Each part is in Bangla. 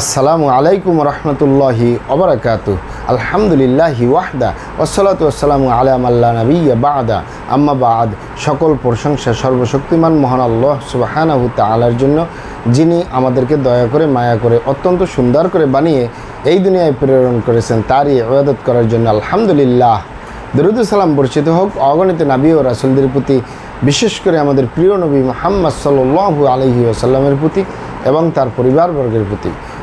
আসসালামু আলাইকুম রহমতুল্লাহি অবরাকাতু আলহামদুলিল্লাহি ওয়াহদা ওসলাত ওসালামু আলাম আল্লাহ নবিয়া বাদা। আম্মা বাদ, সকল প্রশংসা সর্বশক্তিমান মহান আল্লাহ সুবাহানাহু তালার জন্য, যিনি আমাদেরকে দয়া করে, মায়া করে, অত্যন্ত সুন্দর করে বানিয়ে এই দুনিয়ায় প্রেরণ করেছেন, তারই ইবাদত করার জন্য আলহামদুলিল্লাহ। দরুদ সালাম বর্ষিত হোক, অগণিত নাবী ও রাসুলদের প্রতি, বিশেষ করে আমাদের প্রিয় নবী মোহাম্মদ সাল্লু আলহি আসাল্লামের প্রতি এবং তার পরিবারবর্গের প্রতি।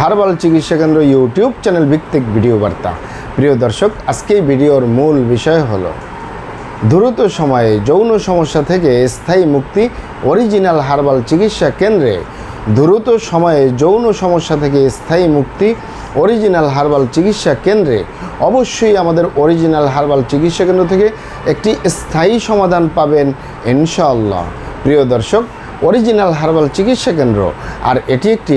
হার্বাল চিকিৎসা কেন্দ্র ইউটিউব চ্যানেল ভিত্তিক ভিডিও বার্তা। প্রিয় দর্শক, আজকে ভিডিওর মূল বিষয় হলো, দ্রুত সময়ে যৌন সমস্যা থেকে স্থায়ী মুক্তি অরিজিনাল হার্বাল চিকিৎসা কেন্দ্রে দ্রুত সময়ে যৌন সমস্যা থেকে স্থায়ী মুক্তি অরিজিনাল হার্বাল চিকিৎসা কেন্দ্রে অবশ্যই আমাদের অরিজিনাল হার্বাল চিকিৎসা কেন্দ্র থেকে একটি স্থায়ী সমাধান পাবেন ইনশাআল্লাহ। প্রিয় দর্শক, অরিজিনাল হার্বাল চিকিৎসা কেন্দ্র আর এটি একটি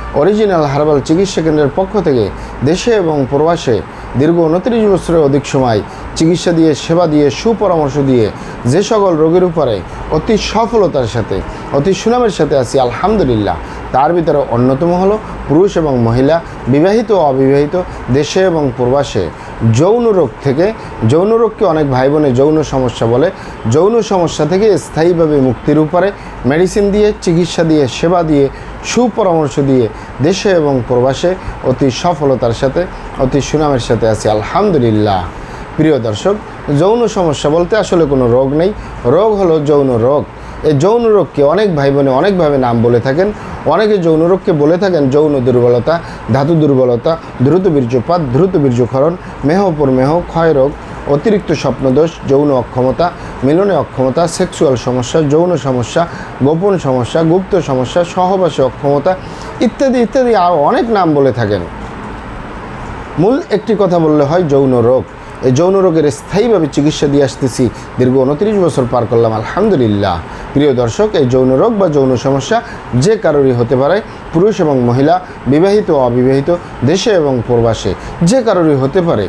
অরিজিনাল হার্বাল চিকিৎসা কেন্দ্রের পক্ষ থেকে দেশে এবং প্রবাসে দীর্ঘ উনত্রিশ বছরের অধিক সময় চিকিৎসা দিয়ে, সেবা দিয়ে, সুপরামর্শ দিয়ে যে সকল রোগীর উপরে অতি সফলতার সাথে, অতি সুনামের সাথে আছি, আলহামদুলিল্লাহ। তার ভিতরে অন্যতম হলো পুরুষ এবং মহিলা, বিবাহিত ও অবিবাহিত, দেশে এবং প্রবাসে। যৌন রোগ থেকে, যৌন রোগকে অনেক ভাই বোনে যৌন সমস্যা বলে। যৌন সমস্যা থেকে স্থায়ীভাবে মুক্তির উপরে মেডিসিন দিয়ে, চিকিৎসা দিয়ে, সেবা দিয়ে, সুপরামর্শ দিয়ে দেশে এবং প্রবাসে অতি সফলতার সাথে, অতি সুনামের সাথে আছি, আলহামদুলিল্লাহ। প্রিয় দর্শক, যৌন সমস্যা বলতে আসলে কোনো রোগ নেই। রোগ হলো যৌন রোগ। এই যৌন রোগকে অনেক ভাই বোনে অনেকভাবে নাম বলে থাকেন। অনেকে যৌন রোগকে বলে থাকেন, যৌন দুর্বলতা, ধাতু দুর্বলতা, দ্রুত বীর্যপাত, দ্রুত বীর্যক্ষরণ ক্ষয় রোগ, অতিরিক্ত স্বপ্নদোষ, যৌন অক্ষমতা, মিলনে অক্ষমতা, সেক্সুয়াল সমস্যা, যৌন সমস্যা, গোপন সমস্যা, গুপ্ত সমস্যা, সহবাসে অক্ষমতা ইত্যাদি ইত্যাদি আরও অনেক নাম বলে থাকেন। মূল একটি কথা বললে হয় যৌন রোগ। এই যৌন রোগের স্থায়ীভাবে চিকিৎসা দিয়ে আসতেছি। দীর্ঘ উনত্রিশ বছর পার করলাম, আলহামদুলিল্লাহ। প্রিয় দর্শক, এই যৌন রোগ বা যৌন সমস্যা যে কারোরই হতে পারে, পুরুষ এবং মহিলা, বিবাহিত অবিবাহিত, দেশে এবং প্রবাসে, যে কারোরই হতে পারে।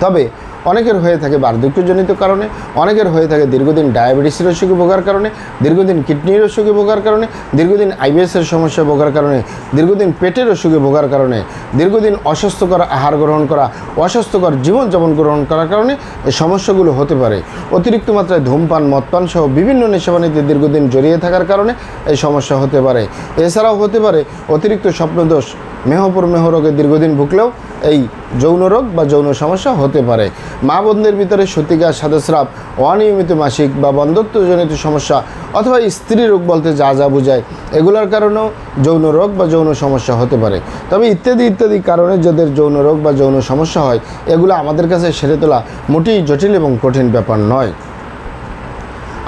তবে অনেকের হয়ে থাকে বার্ধক্যজনিত কারণে, অনেকের হয়ে থাকে দীর্ঘদিন ডায়াবেটিসের অসুখে ভোগার কারণে, দীর্ঘদিন কিডনির অসুখে ভোগার কারণে, দীর্ঘদিন আইবিএসের সমস্যা ভোগার কারণে, দীর্ঘদিন পেটের অসুখে ভোগার কারণে, দীর্ঘদিন অস্বাস্থ্যকর আহার গ্রহণ করা, অস্বাস্থ্যকর জীবনযাপন গ্রহণ করার কারণে এই সমস্যাগুলো হতে পারে। অতিরিক্ত মাত্রায় ধূমপান, মদপান সহ বিভিন্ন নেশাবানিতে দীর্ঘদিন জড়িয়ে থাকার কারণে এই সমস্যা হতে পারে। এছাড়াও হতে পারে অতিরিক্ত স্বপ্নদোষ মেহপুর মেহ রোগে দীর্ঘদিন ভুগলেও এই যৌন রোগ বা যৌন সমস্যা হতে পারে। মা বোনদের ভিতরে সতিকা, সাদস্রাব, অনিয়মিত মাসিক বা বন্ধত্বজনিত সমস্যা অথবা স্ত্রী রোগ বলতে যা যা বোঝায়, এগুলোর কারণেও যৌন রোগ বা যৌন সমস্যা হতে পারে। তবে ইত্যাদি ইত্যাদি কারণে যাদের যৌন রোগ বা যৌন সমস্যা হয়, এগুলো আমাদের কাছে সেরে তোলা মোটেই জটিল এবং কঠিন ব্যাপার নয়।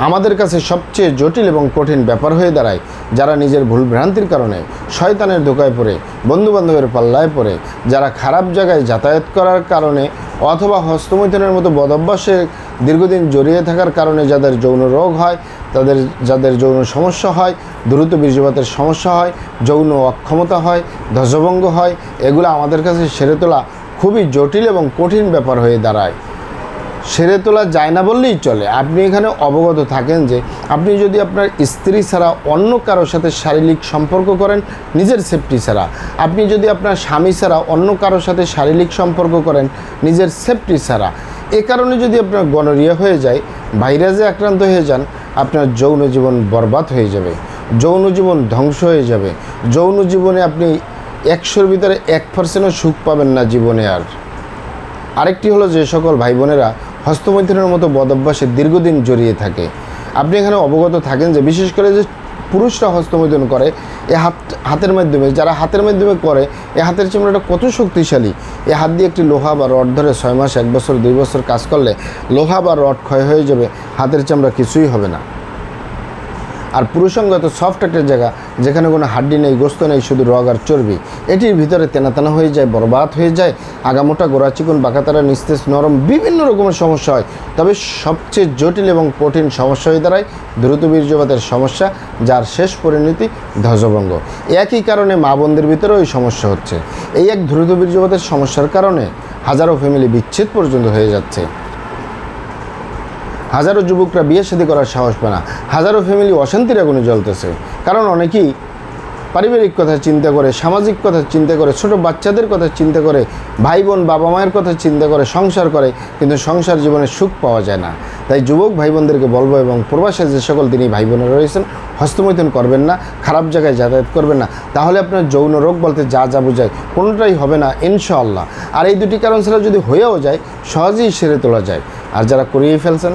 আমাদের কাছে সবচেয়ে জটিল এবং কঠিন ব্যাপার হয়ে দাঁড়ায় যারা নিজের ভুল ভ্রান্তির কারণে শয়তানের ধোকায় পড়ে, বন্ধুবান্ধবের পাল্লায় পড়ে, যারা খারাপ জায়গায় যাতায়াত করার কারণে অথবা হস্তমৈথনের মতো বদভ্যাসে দীর্ঘদিন জড়িয়ে থাকার কারণে যাদের যৌন রোগ হয়, তাদের, যাদের যৌন সমস্যা হয়, দ্রুত বীর্যপাতের সমস্যা হয়, যৌন অক্ষমতা হয়, ধ্বজভঙ্গ হয়, এগুলো আমাদের কাছে সেরে তোলা খুবই জটিল এবং কঠিন ব্যাপার হয়ে দাঁড়ায়। সেরে তোলা যায় না বললেই চলে। আপনি এখানে অবগত থাকেন যে আপনি যদি আপনার স্ত্রী ছাড়া অন্য কারোর সাথে শারীরিক সম্পর্ক করেন, নিজের সেফটি ছাড়া। আপনি যদি আপনার স্বামী ছাড়া অন্য কারোর সাথে শারীরিক সম্পর্ক করেন, নিজের সেফটি ছাড়া। এ কারণে যদি আপনার গনোরিয়া হয়ে যায় ভাইরাসে আক্রান্ত হয়ে যান, আপনার যৌন জীবন বরবাদ হয়ে যাবে, যৌন জীবন ধ্বংস হয়ে যাবে। যৌন জীবনে আপনি একশোর ভিতরে এক পার্সেন্টও সুখ পাবেন না জীবনে আর। আরেকটি হলো যে সকল ভাই বোনেরা হস্তমৈথুনের মতো বদভ্যাসে দীর্ঘদিন জড়িয়ে থাকে। আপনি এখানে অবগত থাকেন যে, বিশেষ করে যে পুরুষরা হস্তমৈথুন করে, এ হাত, হাতের মাধ্যমে, যারা হাতের মাধ্যমে করে, এ হাতের চামড়াটা কত শক্তিশালী। এ হাত দিয়ে একটি লোহা বা রড ধরে ছয় মাস, এক বছর, দুই বছর কাজ করলে লোহা বা রড ক্ষয় হয়ে যাবে, হাতের চামড়া কিছুই হবে না। আর পুরুষঙ্গত সফট একটা জায়গা, যেখানে কোনো হাড্ডি নেই, গোস্ত নেই, শুধু রগ আর চর্বি। এটির ভিতরে তেনাতেনা হয়ে যায়, বরবাদ হয়ে যায়, আগামোটা গোড়া চিকুন, বাঁকাতারা, নিস্তেজ, নরম, বিভিন্ন রকমের সমস্যা হয়। তবে সবচেয়ে জটিল এবং কঠিন সমস্যা হয়ে দাঁড়ায় দ্রুত বীর্যপাতের সমস্যা, যার শেষ পরিণতি ধ্বজভঙ্গ। একই কারণে মা বোনদের ভিতরেও এই সমস্যা হচ্ছে। এই এক দ্রুত বীর্যপাতের সমস্যার কারণে হাজারো ফ্যামিলি বিচ্ছেদ পর্যন্ত হয়ে যাচ্ছে। হাজারো যুবকরা বিয়ে শাদী করার সাহস পায় না। হাজারো ফ্যামিলি অশান্তির আগুনে জ্বলতেছে। কারণ অনেকেই পারিবারিক কথা চিন্তা করে, সামাজিক কথা চিন্তা করে, ছোট বাচ্চাদের কথা চিন্তা করে ভাই বোন বাবা মায়ের কথা চিন্তা করে, সংসার করে, কিন্তু সংসার জীবনে সুখ পাওয়া যায় না। তাই যুবক ভাই বোনদেরকে বলব এবং প্রবাসে যে সকল তিনি ভাই বোনেরা রয়েছেন, হস্তমৈথুন করবেন না, খারাপ জায়গায় যাতায়াত করবেন না। তাহলে আপনার যৌন রোগ বলতে যা যা বোঝায়, কোনোটাই হবে না, ইনশাআল্লাহ। আর এই দুটি কারণ ছাড়া যদি হয়েও যায়, সহজেই সেরে তোলা যায়। আর যারা করিয়ে ফেলছেন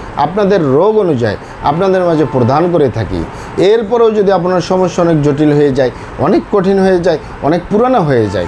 আপনাদের রোগ অনুযায়ী আপনাদের মাঝে প্রদান করে থাকি। এরপরেও যদি আপনার সমস্যা অনেক জটিল হয়ে যায়, অনেক কঠিন হয়ে যায়, অনেক পুরানো হয়ে যায়